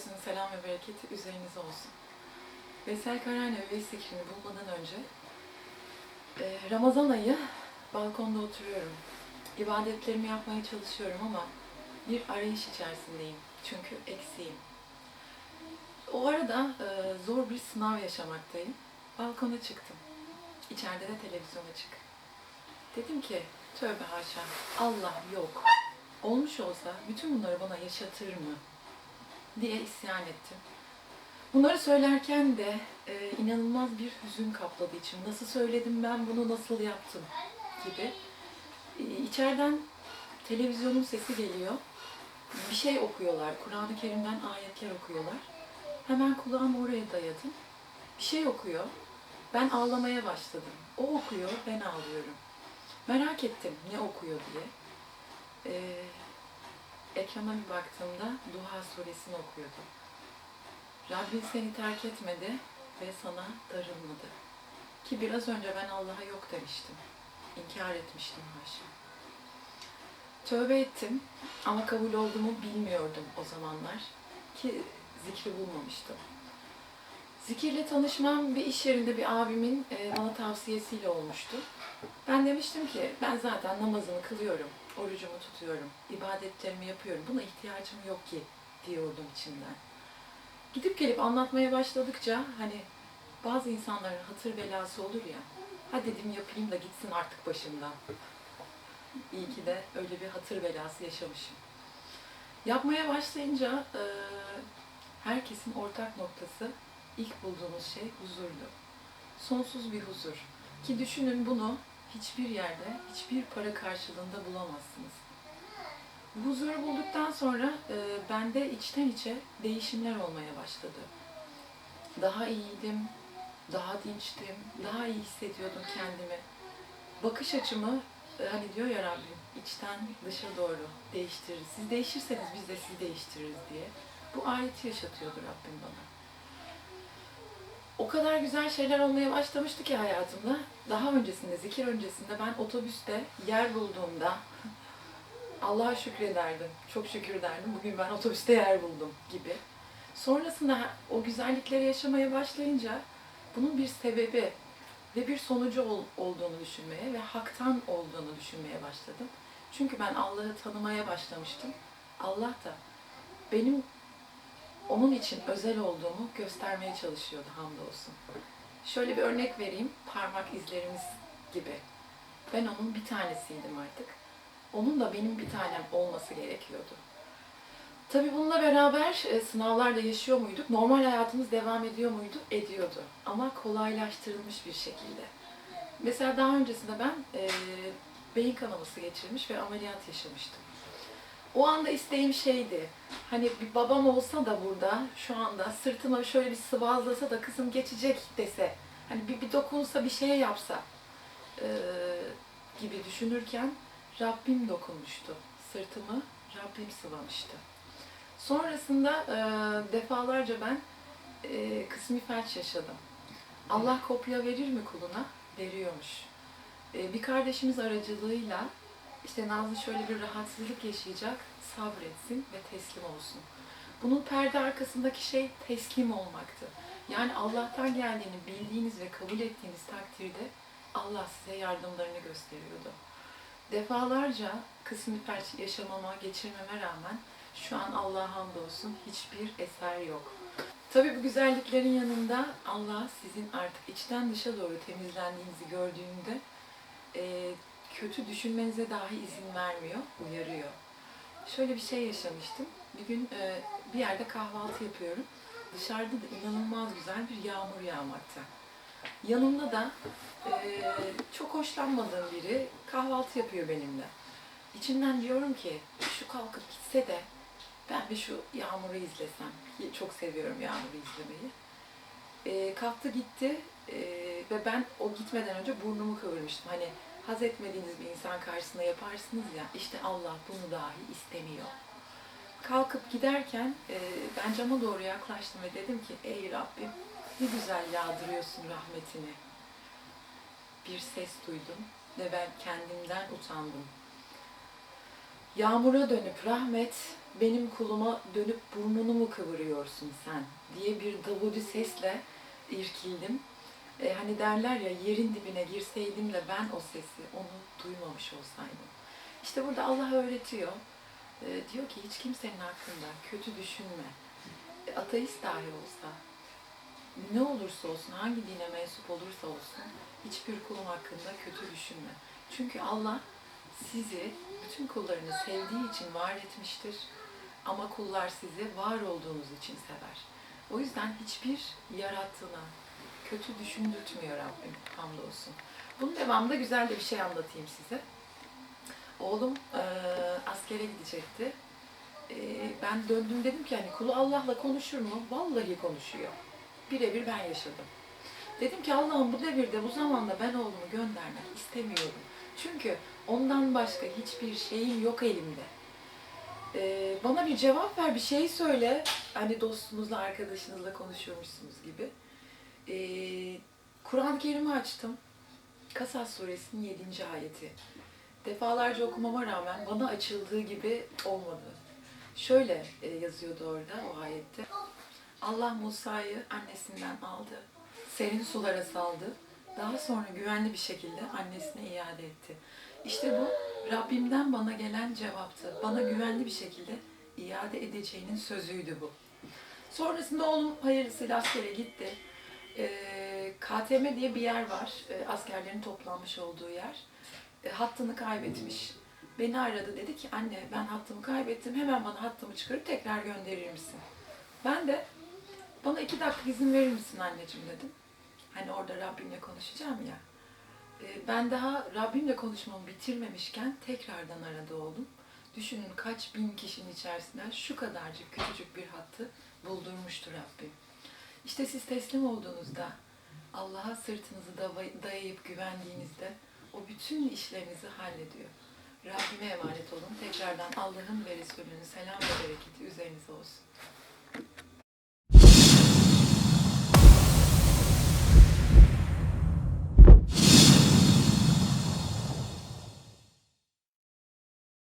Resulü'nün selam ve bereketi üzerinize olsun. Veysel Karayel ve Veys Zikri'ni bulmadan önce e, Ramazan ayı balkonda oturuyorum. İbadetlerimi yapmaya çalışıyorum ama bir arayış içerisindeyim. Çünkü eksiğim. O arada e, zor bir sınav yaşamaktayım. Balkona çıktım. İçeride de televizyon açık. Dedim ki tövbe haşa Allah yok. Olmuş olsa bütün bunları bana yaşatır mı? Diye isyan ettim. Bunları söylerken de e, inanılmaz bir hüzün kapladı içimi. Nasıl söyledim ben bunu, nasıl yaptım gibi. E, içeriden televizyonun sesi geliyor. Bir şey okuyorlar. Kur'an-ı Kerim'den ayetler okuyorlar. Hemen kulağımı oraya dayadım. Bir şey okuyor. Ben ağlamaya başladım. O okuyor, ben ağlıyorum. Merak ettim ne okuyor diye. Ee, ekrana bir baktığımda Duha suresini okuyordu. Rabbin seni terk etmedi ve sana darılmadı. Ki biraz önce ben Allah'a yok demiştim. İnkar etmiştim haşa. Tövbe ettim ama kabul olduğumu bilmiyordum o zamanlar. Ki zikri bulmamıştım. Zikirle tanışmam bir iş yerinde bir abimin e, bana tavsiyesiyle olmuştu. Ben demiştim ki ben zaten namazımı kılıyorum, orucumu tutuyorum, ibadetlerimi yapıyorum. Buna ihtiyacım yok ki diyordum içimden. Gidip gelip anlatmaya başladıkça hani bazı insanların hatır belası olur ya. Ha dedim yapayım da gitsin artık başımdan. İyi ki de öyle bir hatır belası yaşamışım. Yapmaya başlayınca e, herkesin ortak noktası ilk bulduğunuz şey huzurdu. Sonsuz bir huzur. Ki düşünün bunu hiçbir yerde, hiçbir para karşılığında bulamazsınız. Bu huzuru bulduktan sonra e, bende içten içe değişimler olmaya başladı. Daha iyiydim, daha dinçtim, daha iyi hissediyordum kendimi. Bakış açımı e, hani diyor ya Rabbim içten dışa doğru değiştiririz. Siz değişirseniz biz de sizi değiştiririz diye. Bu ayeti yaşatıyordu Rabbim bana o kadar güzel şeyler olmaya başlamıştı ki hayatımda. Daha öncesinde, zikir öncesinde ben otobüste yer bulduğumda Allah'a şükrederdim. Çok şükür derdim. Bugün ben otobüste yer buldum gibi. Sonrasında o güzellikleri yaşamaya başlayınca bunun bir sebebi ve bir sonucu ol- olduğunu düşünmeye ve haktan olduğunu düşünmeye başladım. Çünkü ben Allah'ı tanımaya başlamıştım. Allah da benim onun için özel olduğumu göstermeye çalışıyordu hamdolsun. Şöyle bir örnek vereyim, parmak izlerimiz gibi. Ben onun bir tanesiydim artık. Onun da benim bir tanem olması gerekiyordu. Tabii bununla beraber e, sınavlarda yaşıyor muyduk? Normal hayatımız devam ediyor muydu? Ediyordu. Ama kolaylaştırılmış bir şekilde. Mesela daha öncesinde ben e, beyin kanaması geçirmiş ve ameliyat yaşamıştım. O anda isteğim şeydi. Hani bir babam olsa da burada şu anda sırtıma şöyle bir sıvazlasa da kızım geçecek dese. Hani bir, bir dokunsa bir şey yapsa eee, gibi düşünürken Rabbim dokunmuştu. Sırtımı Rabbim sıvamıştı. Sonrasında eee, defalarca ben eee, kısmi felç yaşadım. Allah kopya verir mi kuluna? Veriyormuş. Eee, bir kardeşimiz aracılığıyla işte Nazlı şöyle bir rahatsızlık yaşayacak, sabretsin ve teslim olsun. Bunun perde arkasındaki şey teslim olmaktı. Yani Allah'tan geldiğini bildiğiniz ve kabul ettiğiniz takdirde Allah size yardımlarını gösteriyordu. Defalarca kısmi felç yaşamama, geçirmeme rağmen şu an Allah'a hamdolsun hiçbir eser yok. Tabii bu güzelliklerin yanında Allah sizin artık içten dışa doğru temizlendiğinizi gördüğünde e, kötü düşünmenize dahi izin vermiyor, uyarıyor. Şöyle bir şey yaşamıştım. Bir gün e, bir yerde kahvaltı yapıyorum. Dışarıda da inanılmaz güzel bir yağmur yağmakta. Yanımda da e, çok hoşlanmadığım biri kahvaltı yapıyor benimle. İçimden diyorum ki şu kalkıp gitse de ben bir şu yağmuru izlesem. Çok seviyorum yağmuru izlemeyi. E, kalktı gitti e, ve ben o gitmeden önce burnumu kıvırmıştım. Hani haz etmediğiniz bir insan karşısında yaparsınız ya, işte Allah bunu dahi istemiyor. Kalkıp giderken e, ben cama doğru yaklaştım ve dedim ki, ey Rabbim ne güzel yağdırıyorsun rahmetini. Bir ses duydum ve ben kendimden utandım. Yağmura dönüp rahmet, benim kuluma dönüp burnunu mu kıvırıyorsun sen diye bir davudi sesle irkildim. E, hani derler ya yerin dibine girseydim de ben o sesi, onu duymamış olsaydım. İşte burada Allah öğretiyor. E, diyor ki hiç kimsenin hakkında kötü düşünme. E, ateist dahi olsa, ne olursa olsun, hangi dine mensup olursa olsun hiçbir kulun hakkında kötü düşünme. Çünkü Allah sizi bütün kullarını sevdiği için var etmiştir. Ama kullar sizi var olduğunuz için sever. O yüzden hiçbir yarattığına kötü düşündürtmüyor Rabbim hamdolsun. Bunun devamında güzel de bir şey anlatayım size. Oğlum eee, askere gidecekti. Eee, ben döndüm dedim ki hani kulu Allah'la konuşur mu? Vallahi konuşuyor. Birebir ben yaşadım. Dedim ki Allah'ım bu devirde bu zamanda ben oğlumu göndermek istemiyorum. Çünkü ondan başka hiçbir şeyim yok elimde. Ee, bana bir cevap ver, bir şey söyle. Hani dostunuzla, arkadaşınızla konuşuyormuşsunuz gibi. Ee, Kur'an-ı Kerim'i açtım. Kasas suresinin 7. ayeti. Defalarca okumama rağmen bana açıldığı gibi olmadı. Şöyle e, yazıyordu orada o ayette. Allah Musa'yı annesinden aldı. Serin sulara saldı. Daha sonra güvenli bir şekilde annesine iade etti. İşte bu Rabbimden bana gelen cevaptı. Bana güvenli bir şekilde iade edeceğinin sözüydü bu. Sonrasında oğlum hayırlısıyla askere gitti. Ee, KTM diye bir yer var. Ee, askerlerin toplanmış olduğu yer. Ee, hattını kaybetmiş. Beni aradı dedi ki anne ben hattımı kaybettim. Hemen bana hattımı çıkarıp tekrar gönderir misin? Ben de bana iki dakika izin verir misin anneciğim dedim. Hani orada Rabbimle konuşacağım ya. Ee, Ben daha Rabbimle konuşmamı bitirmemişken tekrardan aradı oğlum. Düşünün kaç bin kişinin içerisinden şu kadarcık küçücük bir hattı buldurmuştu Rabbim. İşte siz teslim olduğunuzda, Allah'a sırtınızı dayayıp güvendiğinizde o bütün işlerinizi hallediyor. Rabbime emanet olun. Tekrardan Allah'ın ve Resulünün selam ve bereketi üzerinize olsun.